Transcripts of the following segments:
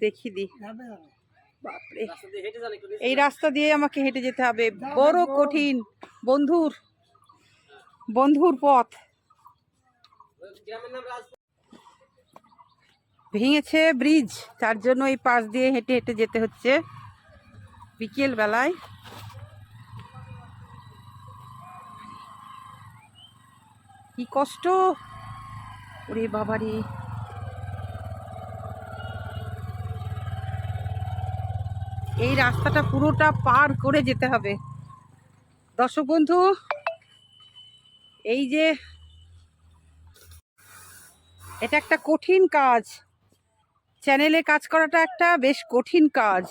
দেখিয়ে দিই বাপরে। এই রাস্তা দিয়ে আমাকে হেঁটে যেতে হবে। বড় কঠিন। বন্ধুর। বন্ধুর পথ। ভেঙেছে ব্রিজ। তার জন্য এই পাশ দিয়ে হেঁটে হেঁটে যেতে হচ্ছে। বিকেল বেলায়। কি কষ্ট। ওরে বাবারে। এই রাস্তাটা পুরোটা পার করে যেতে হবে। দর্শক বন্ধু, এই যে এটা একটা কঠিন কাজ। চ্যানেলে কাজ করাটা একটা বেশ কঠিন কাজ।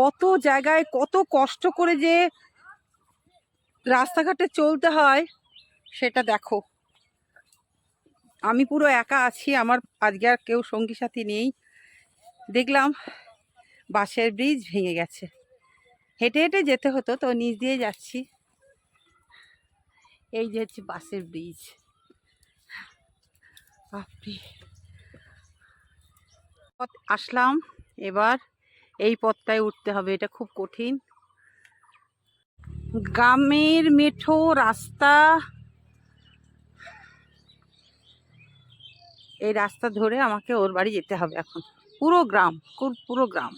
কত জায়গায় কত কষ্ট করে যে রাস্তাঘাটে চলতে হয়, সেটা দেখো। আমি পুরো একা আছি, আমার আজকে আর কেউ সঙ্গী সাথী নেই। দেখলাম বাসের ব্রিজ ভেঙে গেছে। হেঁটে হেঁটে যেতে হতো, তো নিচ দিয়ে যাচ্ছি। এই যে হচ্ছে বাসের ব্রিজ। বাপরে। পথ আসলাম, এবার এই পথটায় উঠতে হবে, এটা খুব কঠিন। গ্রামের মেঠো রাস্তা, এই রাস্তা ধরে আমাকে ওর বাড়ি যেতে হবে এখন। পুরো গ্রাম পুরো গ্রাম।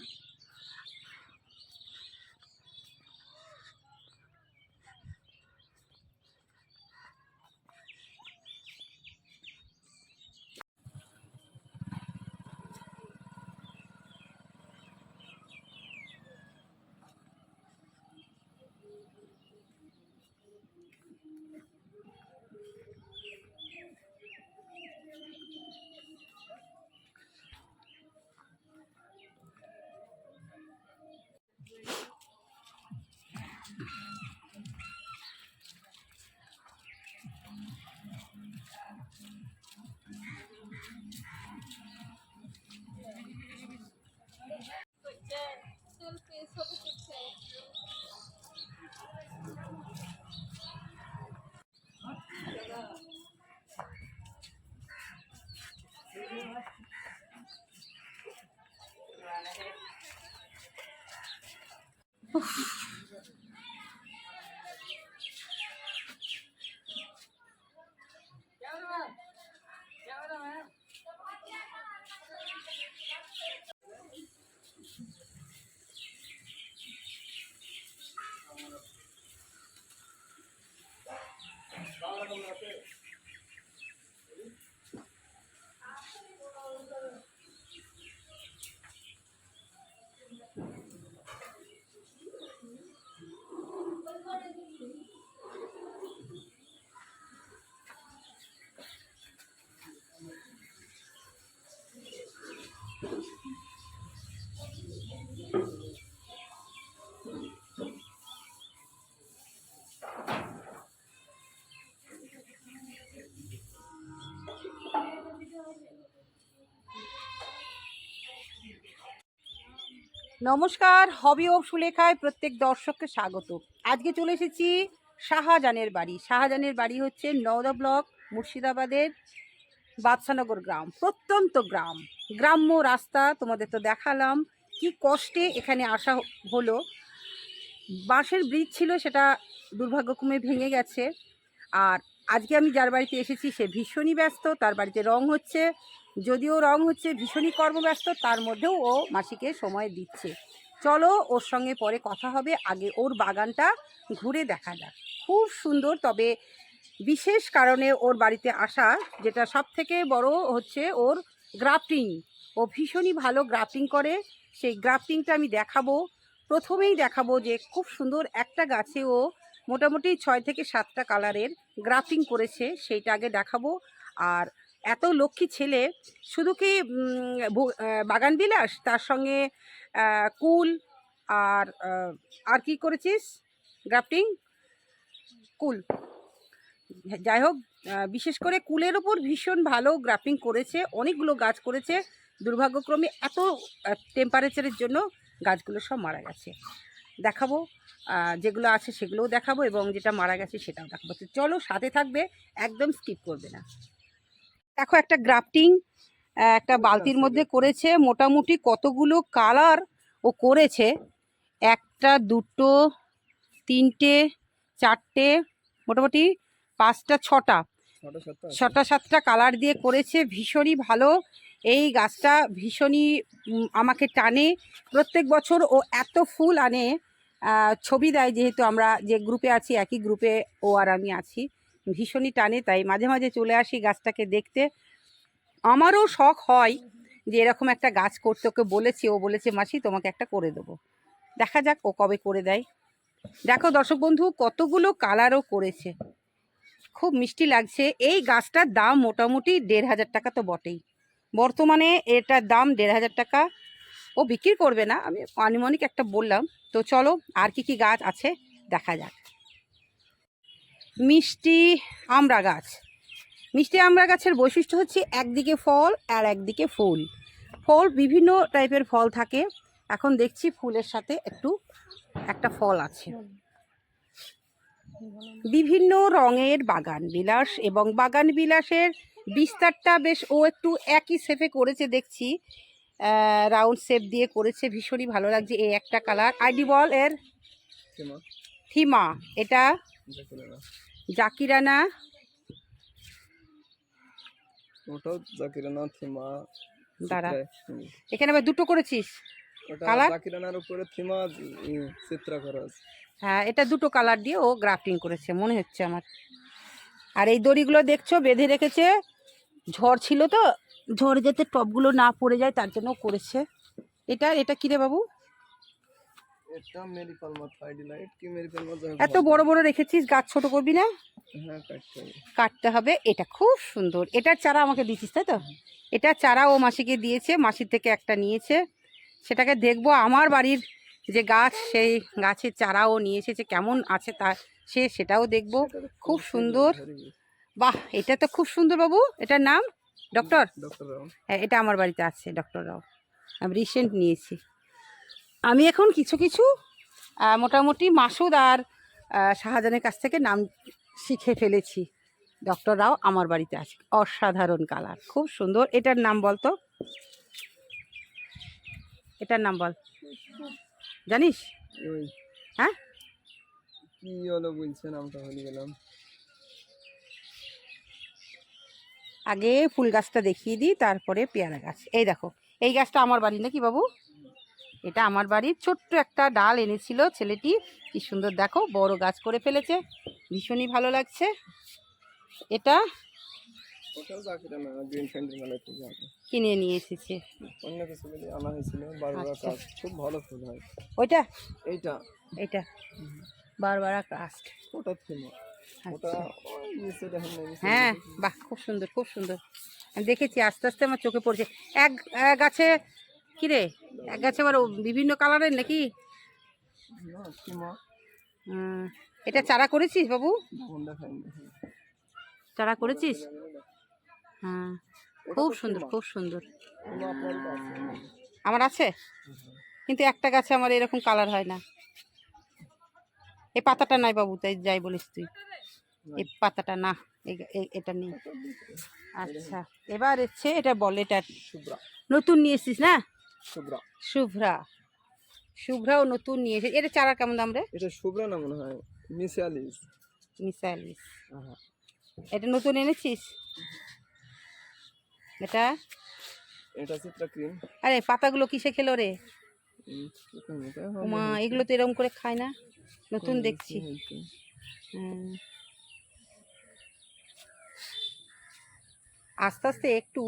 Oh. নমস্কার, হবি ও সুলেখায় প্রত্যেক দর্শককে স্বাগত। আজকে চলে এসেছি শাহজাহানের বাড়ি। শাহজাহানের বাড়ি হচ্ছে নওদা ব্লক, মুর্শিদাবাদের বাদশানগর গ্রাম, প্রত্যন্ত গ্রাম। গ্রাম্য রাস্তা তোমাদের তো দেখালাম, কি কষ্টে এখানে আসা হলো। বাঁশের ব্রিজ ছিল, সেটা দুর্ভাগ্যক্রমে ভেঙে গেছে। আর আজকে আমি যার বাড়িতে এসেছি, সে ভীষণই ব্যস্ত, তার বাড়িতে রং হচ্ছে যদিও রং হচ্ছে ভীষণই কর্মব্যস্ত, তার মধ্যেও ও মাসিকে সময় দিচ্ছে। চলো ওর সঙ্গে পরে কথা হবে, আগে ওর বাগানটা ঘুরে দেখা যাক। খুব সুন্দর, তবে বিশেষ কারণে ওর বাড়িতে আসা, যেটা সব থেকে বড় হচ্ছে ওর গ্রাফটিং। ও ভীষণই ভালো গ্রাফটিং করে, সেই গ্রাফটিংটা আমি দেখাবো। প্রথমেই দেখাবো যে খুব সুন্দর একটা গাছে ও মোটামুটি ছয় থেকে সাতটা কালারের গ্রাফটিং করেছে, সেইটা আগে দেখাবো। আর এত লক্ষ্মী ছেলে, শুধু কি বাগান বিলাস? তার সঙ্গে কুল আর আর কি করেছিস? গ্রাফটিং? কুল। যাই হোক বিশেষ করে কুলের ওপর ভীষণ ভালো গ্রাফটিং করেছে, অনেকগুলো গাছ করেছে। দুর্ভাগ্যক্রমে এত টেম্পারেচারের জন্য গাছগুলো সব মারা গেছে। দেখাবো যেগুলো আছে সেগুলোও দেখাবো এবং যেটা মারা গেছে সেটাও দেখাবো। তো চলো, সাথে থাকবে, একদম স্কিপ করবে না। দেখো একটা গ্রাফটিং একটা বালতির মধ্যে করেছে মোটামুটি কতগুলো কালার ও করেছে? একটা দুটো তিনটে চারটে মোটামুটি পাঁচটা ছটা। ছটা সাতটা কালার দিয়ে করেছে ভীষণই ভালো। এই গাছটা ভীষণই আমাকে টানে। প্রত্যেক বছর ও এত ফুল আনে ছবি দেয় যেহেতু আমরা যে গ্রুপে আছি একই গ্রুপে ও আর আমি আছি। ভীষণই টানে তাই মাঝে মাঝে চলে আসি গাছটাকে দেখতে। আমারও শখ হয় যে এরকম একটা গাছ করতে। ওকে বলেছি, ও বলেছে, মাসি, তোমাকে একটা করে দেবো। দেখা যাক ও কবে করে দেয়। দেখো দর্শক বন্ধু, কতগুলো কালারও করেছে। খুব মিষ্টি লাগছে। এই গাছটার দাম মোটামুটি দেড় হাজার টাকা তো বটেই। বর্তমানে এটার দাম দেড় হাজার টাকা। ও বিক্রি করবে না, আমি আনুমানিক একটা বললাম। তো চলো, আর কি কি গাছ আছে, দেখা যাক। মিষ্টি আমড়া গাছ মিষ্টি আমড়া গাছের বৈশিষ্ট্য হচ্ছে একদিকে ফল আর একদিকে ফুল। ফল বিভিন্ন টাইপের ফল থাকে। এখন দেখছি ফুলের সাথে একটু একটা ফল আছে। বিভিন্ন রঙের বাগান বিলাস এবং বাগান বিলাসের বিস্তারটা বেশ ও একটু একই শেপে করেছে দেখছি। রাউন্ড শেপ দিয়ে করেছে ভীষণই ভালো লাগছে। এই একটা কালার আইডি বল এর থিমা। এটা জাকিরানা ওটাও জাকিরানা থিমা দাঁড়া। এখানে আবার দুটো করেছিস? কালার? জাকিরানার উপরে থিমা চিত্র করা আছে হ্যাঁ এটা দুটো কালার দিয়ে ও গ্রাফটিং করেছে মনে হচ্ছে আমার। আর এই দড়িগুলো দেখছ বেঁধে রেখেছে। ঝড় ছিল তো ঝড় যাতে টপগুলো না পড়ে যায় তার জন্য করেছে। এটা এটা কিরে বাবু? এটা কি এত বড় বড় রেখেছিস গাছ ছোট করবি না? হ্যাঁ কাটতে হবে। কাটতে হবে এটা খুব সুন্দর। এটার চারা আমাকে দিচ্ছিস তাই তো? এটা চারা ও মাসিকে দিয়েছে মাসির থেকে একটা নিয়েছে। সেটাকে দেখব আমার বাড়ির যে গাছ সেই গাছের চারাও নিয়ে এসেছে কেমন আছে তা সে সেটাও দেখব। খুব সুন্দর। বাহ এটা তো খুব সুন্দর বাবু। এটার নাম? ডক্টর? হ্যাঁ এটা আমার বাড়িতে আছে ডক্টর রাও। আমি রিসেন্ট নিয়েছি। আমি এখন কিছু কিছু মোটামুটি মাসুদ আর শাহজাহানের কাছ থেকে নাম শিখে ফেলেছি। ডক্টর রাও আমার বাড়িতে আছে। অসাধারণ কালার খুব সুন্দর। এটার নাম বলতো এটার নাম বল। জানিস? ওই হ্যাঁ? কি হলো বলছে নামটা ভুলে গেলাম। আগে ফুল গাছটা দেখিয়ে দিই তারপরে পেয়ারা গাছ। এই দেখো এই গাছটা আমার বাড়ি নাকি বাবু? এটা আমার বাড়ির ছোট্ট একটা ডাল এনেছিল ছেলেটি কি সুন্দর দেখো বড় গাছ করে ফেলেছে ভীষণই ভালো লাগছে। এটা জানি কিনে নিয়ে এসেছে। আচ্ছা। খুব ভালো ফুল হয়। ওইটা? এইটা। এটা? বারবারা ক্রাস্ট ওটা আচ্ছা। হ্যাঁ বাহ খুব সুন্দর খুব সুন্দর। দেখেছি আস্তে আস্তে আমার চোখে পড়ছে। এক এক গাছে কিরে? এক গাছে আবার বিভিন্ন কালারের নাকি? এটা চারা করেছিস বাবু। চারা করেছিস? হ্যাঁ খুব সুন্দর খুব সুন্দর। আমার আছে? কিন্তু একটা গাছে আমার এরকম কালার হয় না। এই পাতাটা নাই বাবু তাই যাই বলিস তুই। এই পাতাটা না এটা নেই। আচ্ছা এবার হচ্ছে এটা বল এটা নতুন নিয়ে এসছিস না? শুভ্রা। শুভ্রা। শুভ্রাও নতুন নিয়ে এসে এটা চারা কেমন দাম রে? এটা শুভ্রা না মনে হয়? মিসালিস মিসাইলিস এটা নতুন এনেছিস? এটা? এটা চিত্রা ক্রিম। আরে পাতাগুলো কিসে খেলো রে? মা এগুলো তো এরকম করে খায় না। নতুন দেখছি। আস্তে আস্তে একটু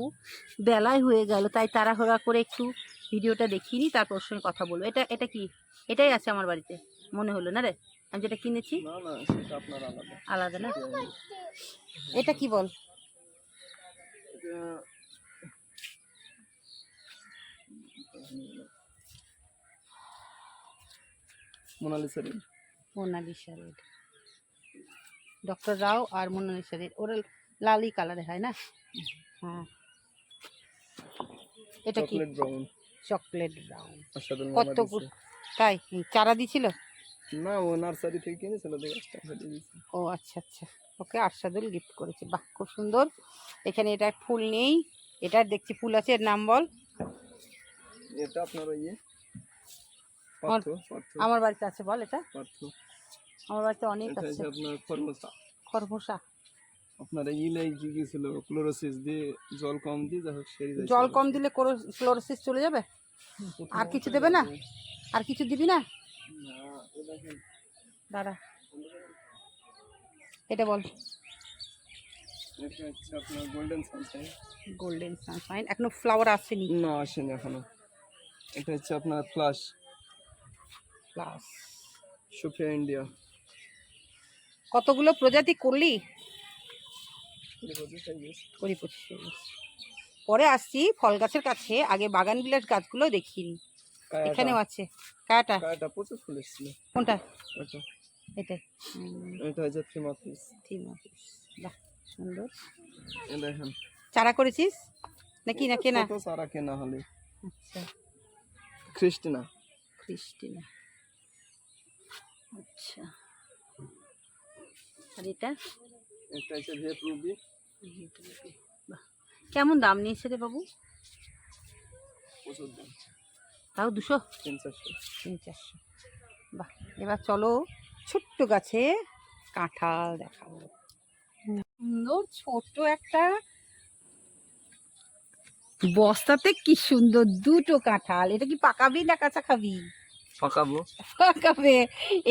বেলায় হয়ে গেল তাই তাড়াহুড়া করে একটু ভিডিওটা দেখিনি তারপর ওর সঙ্গে কথা বলব। এটা এটা কি? এটাই আছে আমার বাড়িতে। মনে হলো না রে? আমি যেটা কিনেছি আলাদা। না? এটা কি বল? এটা Monalisa ring Monalisa red doctor Rao আর মোনালিসা রেড ওরা লালি কালারে হয় না? হ্যাঁ। এটা কি? চকলেট ব্রাউন কত। তাই চারা দিছিল? না ও নার্সারি থেকে কিনেছিল ও আচ্ছা আচ্ছা। ওকে আরশাদুল গিফট করেছে। বাহ খুব সুন্দর। এখানে এটা ফুল নেই। এটা দেখছি ফুল আছে এর নাম বল। এটা আপনার ওই ইয়ে? আমার বাড়িতে আছে বল এটা। আমার বাড়িতে অনেক আছে। আপনার খরগোশা আপনার ইলাই কি গেছিল ক্লোরোসিস দিয়ে জল কম দিয়ে যাই হোক সেরে যাইছিল। জল কম দিলে ক্লোরোসিস চলে যাবে? আর কিছু দেবে না? আর কিছু দিবি না? দাঁড়া। এটা বল। গোল্ডেন সানশাইন গোল্ডেন সানশাইন এখনও ফ্লাওয়ার আসেনি। না আসেনি এখনও। এটা হচ্ছে আপনার ফ্লাশ প্লাস সুফিয়া ইন্ডিয়া। কতগুলো প্রজাতি করলি? কুড়ি পঁচিশ। পরে আসছি ফল গাছের কাছে আগে বাগান বিলাস গাছগুলো দেখিনি। এখানেও আছে। কাটা কাটা প্রচুর ফুল এসেছিল। কোনটা? এটা এটা। এটা হচ্ছে থ্রি মাথিস থ্রি পিস বাহ সুন্দর। দেখেন। চারা করেছিস? নাকি না কেনা ছোট সারা কেনা হলে। আচ্ছা। খ্রিস্টিনা ক্রিস্টিনা আচ্ছা। আর এটা? হচ্ছে ভেপ রুবি কেমন দাম নিয়েছে রে বাবু? প্রচুর দাম। তাও দুশো? তিন চারশো। তিন চারশো। বাহ এবার চলো ছোট্ট গাছে কাঁঠাল দেখাবো। সুন্দর ছোট একটা বস্তাতে কি সুন্দর দুটো কাঁঠাল। এটা কি পাকাবি না কাঁচা খাবি? পাকাবো পাকাবে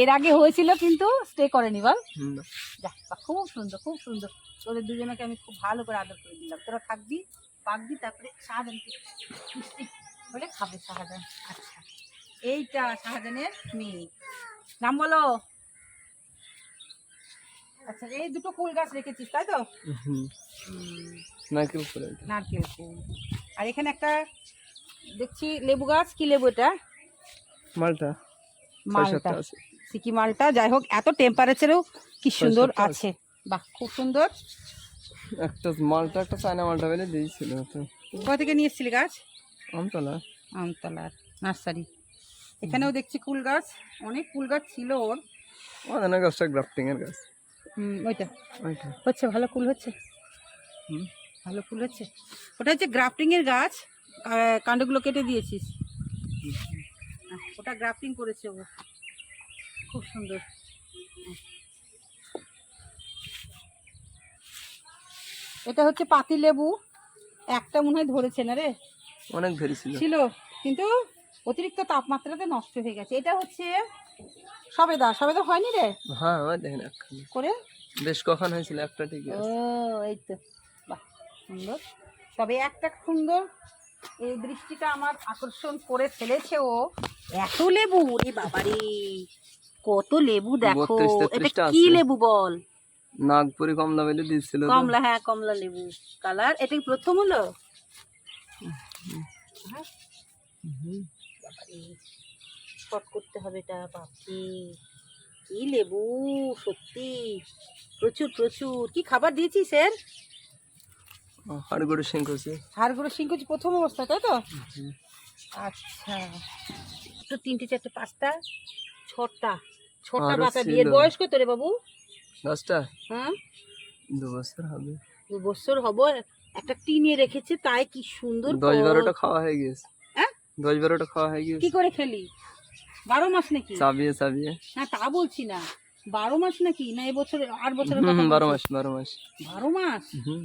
এর আগে হয়েছিল কিন্তু স্টে করেনি বল। না। খুব সুন্দর খুব সুন্দর। তোদের দুজনকে আমি খুব ভালো করে আদর করে দিলাম। তোরা থাকবি পাকবি তারপরে শাহজাহানকে বলে খাবে শাহজাহান। আচ্ছা এইটা শাহজাহানের মেয়ে। নাম বলো। আচ্ছা এই দুটো কুল গাছ রেখেছিস তাই তো? নারকেল ফুল নারকেল কুল আর এখানে একটা দেখছি লেবু গাছ কি লেবু এটা? মালটা। মালটা। সিকি মালটা যাই হোক এত টেম্পারেচারেও কি সুন্দর আছে। বাহ খুব সুন্দর। একটা মালটা একটা চায়না মালটা বেলে দিয়েছিল তো। কোথা থেকে নিয়ে এসেছিলি গাছ? আমতলা। আমতলার নার্সারি। এখানেও দেখছি কুল গাছ অনেক কুল গাছ ছিল ওর। আমাদের গাছটা গ্রাফটিং এর গাছ। হুম, ওইটা। ওইটা। হচ্ছে ভালো ফুল হচ্ছে? হুম। ভালো ফুল হচ্ছে? ওটা হচ্ছে গ্রাফটিং এর গাছ কাণ্ডগুলো কেটে দিয়েছিস। ওটা গ্রাফটিং করেছে ও। খুব সুন্দর। এটা হচ্ছে পাতি লেবু। একটা মনে হয় ধরেছে না রে? অনেক ধরেছিল ছিল। কিন্তু অতিরিক্ত তাপমাত্রাতে নষ্ট হয়ে গেছে। এটা হচ্ছে সবেদা। সবেদা হয়নি রে? হ্যাঁ ওই দেখেন করে? বেশ কখন হয়েছিল? একটা ঠিক ও এই তো। বাহ সুন্দর। তবে একটা সুন্দর এই দৃষ্টিটা আমার আকর্ষণ করে ফেলেছে ও। এত লেবু রে বাবারে কত লেবু দেখো। এটা কি লেবু বল? নাগপুরি কমলা বেলে দিয়েছিল কমলা হ্যাঁ কমলা লেবু কালার। এটা কি প্রথম হলো? শর্ট করতে হবে এটা বাপরে। কি লেবু সত্যি। প্রচুর প্রচুর। কি খাবার দিয়েছিস এর? হাড়গোড়ে হাড়গুলো প্রথম অবস্থা তাই তো? আচ্ছা। তো তিনটে চারটে পাঁচটা ছটা। ছটা বিয়ের বয়স কত রে বাবু? গাছটা হ্যাঁ? দু বছর হবে। দু বছর হব। একটা টিনে রেখেছে তাই কি সুন্দর দশ বারোটা খাওয়া হয়ে গেছে হ্যাঁ? দশ বারোটা খাওয়া হয়ে গেছে কি করে খেলি? বারো মাস নাকি? চাবিয়ে চাবিয়ে। না তা বলছি না। বারো মাস নাকি? না এবছর আট বছরের বারো মাস বারো মাস। বারো মাস? হুম।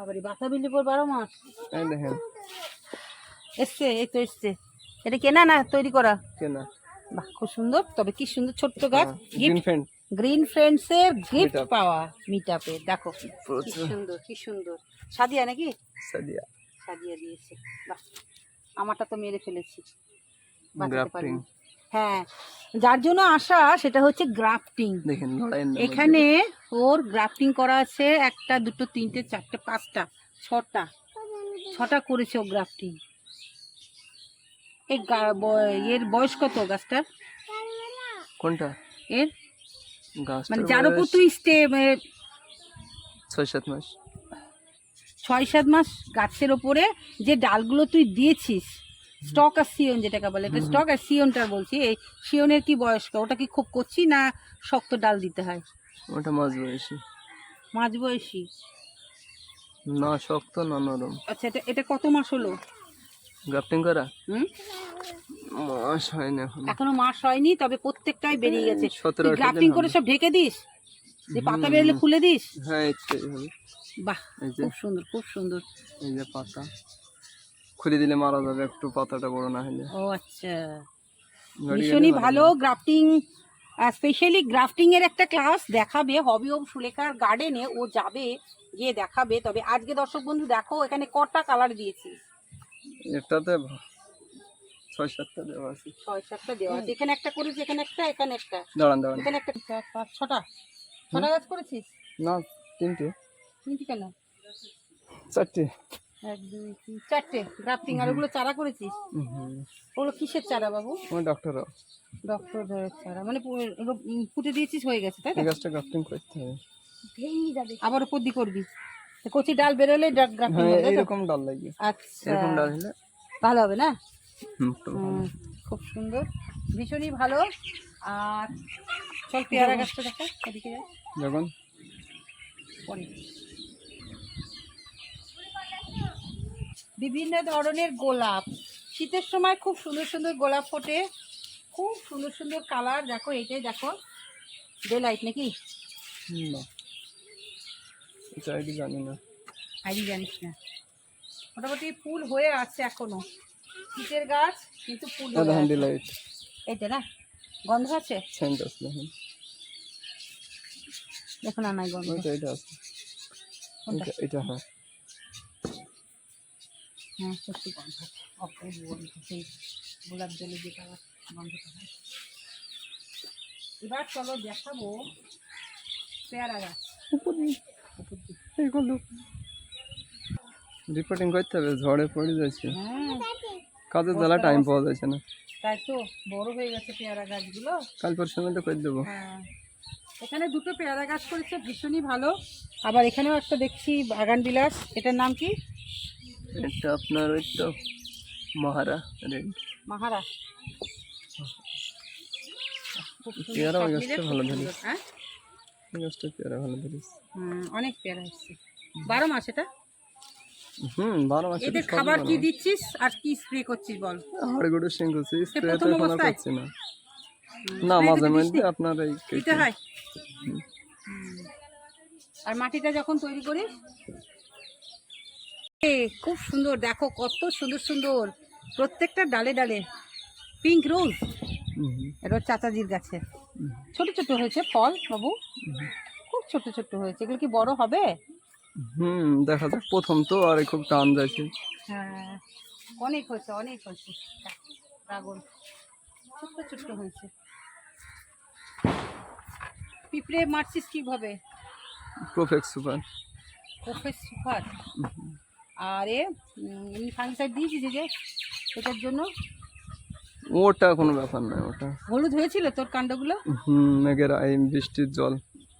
বাবারে বাতা বিলি পর বারো মাস। এই দেখেন। এসছে এই তো এসছে। এটা কেনা না তৈরি করা? কেনা। বাহ খুব সুন্দর। তবে কি সুন্দর ছোট্ট গাছ। Green gift friend green friends এর গিফট পাওয়া মিটআপে দেখো কি সুন্দর কি সুন্দর। সাদিয়া নাকি? সাদিয়া। সাদিয়া দিয়েছে। বাহ আমারটা তো মেরে ফেলেছি। বাঁচাতে পারিনি। হ্যাঁ যার জন্য আসা সেটা হচ্ছে গ্রাফটিং। দেখেন এখানে ওর গ্রাফটিং করা আছে একটা দুটো তিনটে চারটে পাঁচটা ছটা। ছটা করেছে ও গ্রাফটিং। এই এর বয়স কত গাছটার কোনটা? এর? মানে যার উপর তুই স্টে ছয় সাত মাস। ছয় সাত মাস গাছের ওপরে যে ডালগুলো তুই দিয়েছিস স্টক আর সিয়ন যেটাকে বলে এটা স্টক আর সিয়নটার বলছি এই সিয়নের কি বয়স্ক ওটা কি খুব করছি না শক্ত ডাল দিতে হয়? ওটা মাঝ বয়সী। মাঝ বয়সী? না শক্ত না নরম। আচ্ছা এটা এটা কত মাস হলো? গ্রাফটিং করা? হুম? মাস হয় না এখন। এখনও মাস হয়নি তবে প্রত্যেকটাই বেরিয়ে গেছে। গ্রাফটিং করে সব ঢেকে দিস? যে পাতা। বেরোলে খুলে দিস? হ্যাঁ বাহ এই যে। খুব সুন্দর খুব সুন্দর। এই যে পাতা। খুলে দিলে মারা যাবে একটু পাতাটা বড় না হলে। ও আচ্ছা। ভীষণই ভালো গ্রাফটিং স্পেশালি গ্রাফটিং এর একটা ক্লাস দেখাবে হবি ওম সুলেখার গার্ডেনে ও যাবে গিয়ে দেখাবে। তবে আজকে দর্শক বন্ধু দেখো এখানে কটা কালার দিয়েছি। এটাতে ছয় সাতটা দেওয়া আছে। ছয় সাতটা দেওয়া আছে। এখানে একটা করেছি এখানে একটা এখানে একটা। দাঁড়ান দাঁড়ান। এখানে একটা পাঁচ ছটা। ছটা গাছ করেছিস? না তিনটে। তিনটি কেন? চারটে। এক দুই তিন চারটে গ্রাফটিং আর ওগুলো চারা করেছিস? ওগুলো কিসের চারা বাবু? আমার ডক্টরও। ডক্টর চারা। মানে পুঁতে দিয়েছিস হয়ে গেছে তাই গাছটা গ্রাফটিং করতে হবে। আবার উপর দিয়ে করবি। কচি ডাল বেরোলে গ্রাফটিং হ্যাঁ তো? এইরকম ডাল লাগবে। আচ্ছা। এরকম ডাল হলে ভালো হবে না? খুব সুন্দর। ভীষণই ভালো। আর চল পেয়ারা গাছটা দেখা এদিকে যখন? পরে। বিভিন্ন ধরনের গোলাপ। শীতের সময় খুব সুন্দর সুন্দর গোলাপ ফোটে। খুব সুন্দর সুন্দর কালার। দেখো এটাই দেখো। ডে লাইট নাকি আইডি জানি না। আইডি জানিস না। মোটামুটি ফুল হয়ে আছে এখনও। শীতের গাছ কিন্তু ফুল হ্যান্ডি লাইট এইটা না গন্ধ আছে? সেন্ট আছে দেখুন। দেখো না নাই গন্ধ এটা আছে। এটা এটা হ্যাঁ। হ্যাঁ সত্যি গন্ধ। অপূর্ব গন্ধ সেই গোলাপ জলে যে কালার গন্ধটা হয়। এবার চলো দেখাবো পেয়ারা গাছ। উপর দিয়ে। এইগুলো রিপোর্টিং করতে হবে ঝড়ে পড়ে যাচ্ছে। হ্যাঁ। কাজের জ্বালা টাইম পাওয়া যাচ্ছে না। তাই তো বড় হয়ে গেছে পেয়ারা গাছগুলো। কাল পরশুর মধ্যে করে দেবো। হ্যাঁ। এখানে দুটো পেয়ারা গাছ করেছে ভীষণই ভালো। আবার এখানেও একটা দেখছি বাগান বিলাস। এটার নাম কি? এটা আপনার ওই তো মহারা রেড মাহারা। পেয়ারা ওই গাছটা ভালো সুন্দর, ধরেছে। হ্যাঁ গাছটা পেয়ারা ভালো ধরিস। অনেক পেয়ারা বারো মাস এটা? হুম বারো মাসে এদের খাবার কি দিচ্ছিস আর কি স্প্রে করছিস বল? হাড়গুড়ো সিং করছি স্প্রে তো এখন করছি না। না মাঝে মধ্যে আপনার এই দিতে হয়। আর মাটিটা যখন তৈরি করিস? খুব সুন্দর দেখো কত সুন্দর সুন্দর। প্রত্যেকটা ডালে ডালে। পিঙ্ক রোজ এটা চাচাজির গাছে ছোট ছোট হয়েছে ফল বাবু। খুব ছোট ছোট হয়েছে। এগুলো কি বড় হবে? হুম দেখা যাক। প্রথম তো আর খুব টান যাচ্ছে। হ্যাঁ অনেক হয়েছে অনেক হয়েছে। ড্রাগন ছোট্ট ছোট্ট হয়েছে। পিঁপড়ে মারছিস কীভাবে? প্রফেক্ট সুপার কোফের সুপার আর এ এমনি ফাঙ্গিসাইড দিয়েছিস এই যে এটার জন্য। ওটা কোনো ব্যাপার নয় ওটা। হলুদ হয়েছিল তোর কাণ্ডগুলো? হুম মেঘের এই বৃষ্টির জল।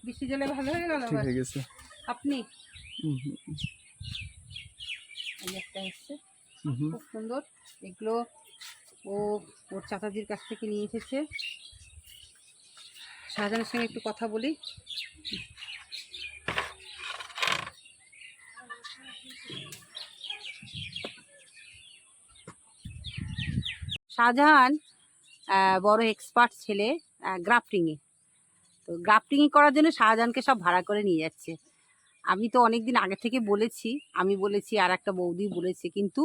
বৃষ্টি জলে ভালো হয়ে গেল ঠিক হয়ে গেছে। আপনি? এই একটা এসছে। খুব সুন্দর। এগুলো ও ওর চাচাজির কাছ থেকে নিয়ে এসেছে। শাহজাহানের সঙ্গে একটু কথা বলি। শাহজাহান বড় এক্সপার্ট ছেলে গ্রাফটিংয়ে তো গ্রাফটিং করার জন্য শাহজাহানকে সব ভাড়া করে নিয়ে যাচ্ছে। আমি তো অনেক দিন আগে থেকে বলেছি, আমি বলেছি, আর একটা বৌদি বলেছে, কিন্তু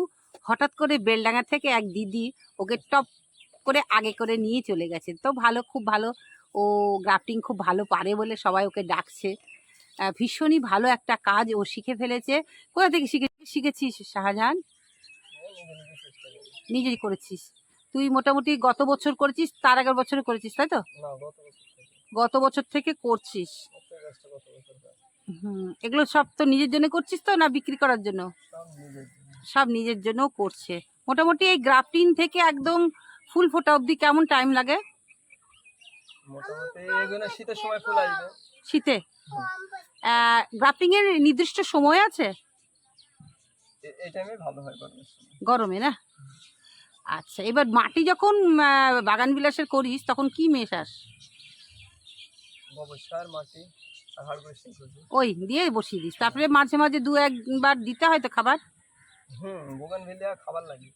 হঠাৎ করে বেলডাঙ্গা থেকে এক দিদি ওকে টপ করে আগে করে নিয়ে চলে গেছে। তো ভালো, খুব ভালো। ও গ্রাফটিং খুব ভালো পারে বলে সবাই ওকে ডাকছে। ভীষণই ভালো একটা কাজ ও শিখে ফেলেছে। কোথা থেকে শিখে শিখেছিস শাহজাহান? নিজেই করেছিস। তুই মোটামুটি গত বছর করেছিস তার আগের বছরে করেছিস তাই তো? গত বছর থেকে করছিস। হুম এগুলো সব তো নিজের জন্য করছিস তো না বিক্রি করার জন্য? সব নিজের জন্য। করছে। মোটামুটি এই গ্রাফটিং থেকে একদম ফুল ফোটা অবধি কেমন টাইম লাগে? শীতের সময় ফুল আসবে। শীতে? গ্রাফটিং এর নির্দিষ্ট সময় আছে? গরমে না? আচ্ছা এবার মাটি যখন বাগান বিলাসের করিস তখন কি মেশাস? মাটি ওই দিয়ে বসিয়ে দিস। তারপরে মাঝে মাঝে দু একবার দিতে হয় তো খাবার? খাবার লাগে।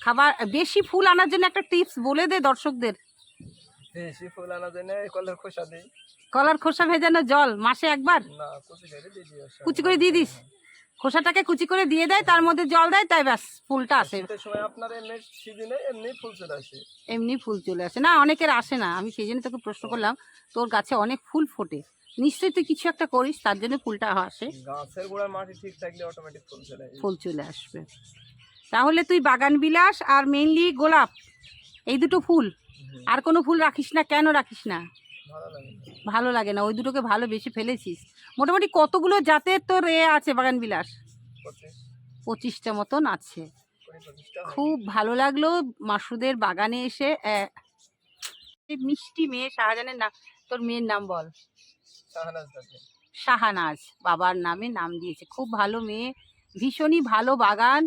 খাবার বেশি ফুল আনার জন্য একটা টিপস বলে দে দর্শকদের। বেশি ফুল আনা যায় না খোসা দিই। কলার খোসা ভেজানো জল মাসে একবার? না কুচি করে দিয়ে দিস? খোসাটাকে কুচি করে দিয়ে দেয় তার মধ্যে জল দেয় তাই ব্যাস ফুলটা আসে। এমনি ফুল চলে আসে। না অনেকের আসে না। আমি সেই জন্য তোকে প্রশ্ন করলাম তোর গাছে অনেক ফুল ফোটে। নিশ্চয়ই তুই কিছু একটা করিস তার জন্য ফুলটা আসে। গাছের গোড়ার মাটি ঠিক থাকলে অটোমেটিক ফুল চলে আসে। ফুল চলে আসবে। তাহলে তুই বাগান বিলাস আর মেইনলি গোলাপ এই দুটো ফুল। আর কোনো ফুল রাখিস না কেন রাখিস না? ভালো লাগে না ওই দুটোকে ভালো বেশি ফেলেছিস। মোটামুটি কতগুলো জাতের তোর এ আছে বাগান বিলাস? পঁচিশটা মতন আছে। খুব ভালো লাগল মাসুদের বাগানে এসে মিষ্টি মেয়ে শাহজাহানের নাম তোর মেয়ের নাম বল। শাহানাজ বাবার নামে নাম দিয়েছে। খুব ভালো মেয়ে ভীষণই ভালো বাগান।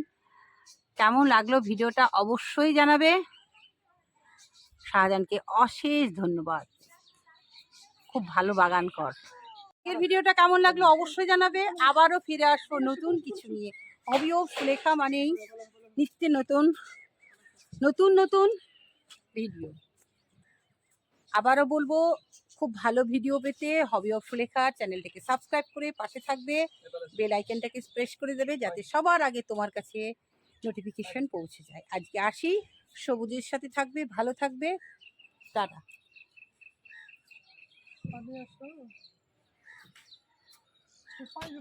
কেমন লাগল ভিডিওটা অবশ্যই জানাবে। শাহজাহানকে অশেষ ধন্যবাদ। খুব ভালো বাগান কর এর ভিডিওটা কেমন লাগল অবশ্যই জানাবে। আবারও ফিরে আসব নতুন কিছু নিয়ে। হবিও সুলেখা মানেই নিত্য নতুন নতুন নতুন ভিডিও। আবারও বলব খুব ভালো ভিডিও পেতে হবি অফ সুলেখা চ্যানেলটাকে সাবস্ক্রাইব করে পাশে থাকবে। বেল আইকনটাকে প্রেস করে দেবে যাতে সবার আগে তোমার কাছে নোটিফিকেশন পৌঁছে যায়। আজকে আসি। সবুজের সাথে থাকবে ভালো থাকবে। Tata. Cadê Que sua? Você faz